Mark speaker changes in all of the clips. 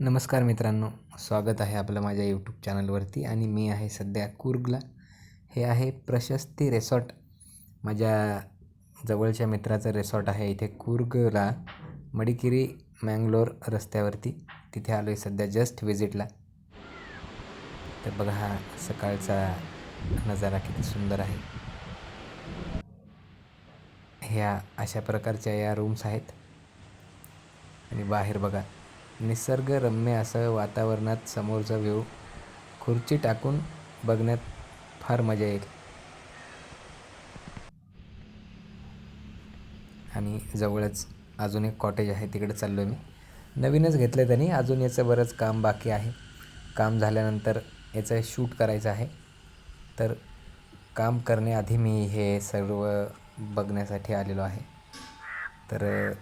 Speaker 1: नमस्कार मित्रांनो स्वागत आहे आपलं माझ्या यूट्यूब चॅनलवरती आणि मी आहे सध्या कूर्गला. हे आहे प्रशस्ती रेसॉर्ट. माझ्या जवळच्या मित्राचं रेसॉर्ट आहे इथे कूर्गला मडिकेरी मँगलोर रस्त्यावरती. तिथे आलो आहे सध्या जस्ट विजिटला तर बघा हा सकाळचा नजारा किती सुंदर आहे. ह्या अशा प्रकारच्या या रूम्स आहेत. आणि बाहेर बघा निसर्गरम्य असं वातावरणात समोरचा व्ह्यू खुर्ची टाकून बघण्यात फार मजा येईल. आणि जवळच अजून एक कॉटेज आहे तिकडे चाललो आहे मी. नवीनच घेतलं आहे त्यांनी अजून याचं बरंच काम बाकी आहे. काम झाल्यानंतर याचं शूट करायचं आहे. तर काम करण्याआधी मी हे सर्व बघण्यासाठी आलेलो आहे. तर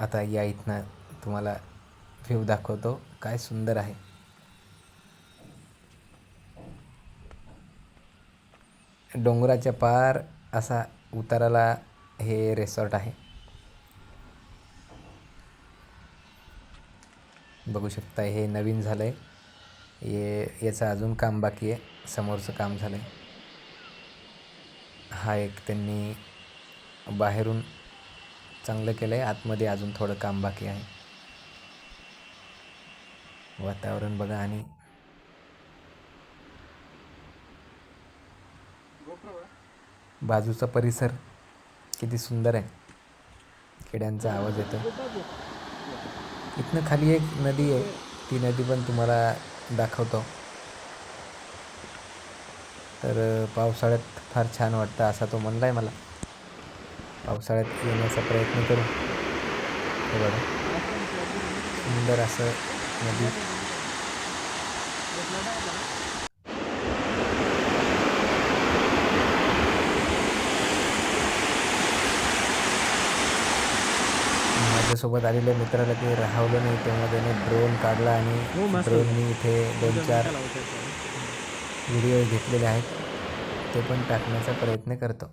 Speaker 1: आता या इथनं तुम्हाला व्ह्यू दाखवतो. काय सुंदर आहे. डोंगराच्या पार असा उताराला हे रिसॉर्ट आहे. बघू शकता हे नवीन झालं आहे हे याचं अजून काम बाकी आहे. समोरचं काम झालं आहे हा एक त्यांनी बाहेरून चांगलं केलं आहे आतमध्ये अजून थोडं काम बाकी आहे. वातावरण बघा आणि बाजूचा परिसर किती सुंदर आहे. किड्यांचा आवाज येतो. इथनं खाली एक नदी आहे. ती नदी पण तुम्हाला दाखवतो. तर पावसाळ्यात फार छान वाटतं असा तो म्हणला आहे मला. पावसाळ्यात येण्याचा प्रयत्न करू. हे बघा. सुंदर असं नदी माझ्यासोबत आलेल्या मित्राला ते राहवलं नाही तेव्हा त्याने ड्रोन काढला आणि ड्रोननी इथे दोन चार व्हिडिओ घेतलेले आहेत. ते पण टाकण्याचा प्रयत्न करतो.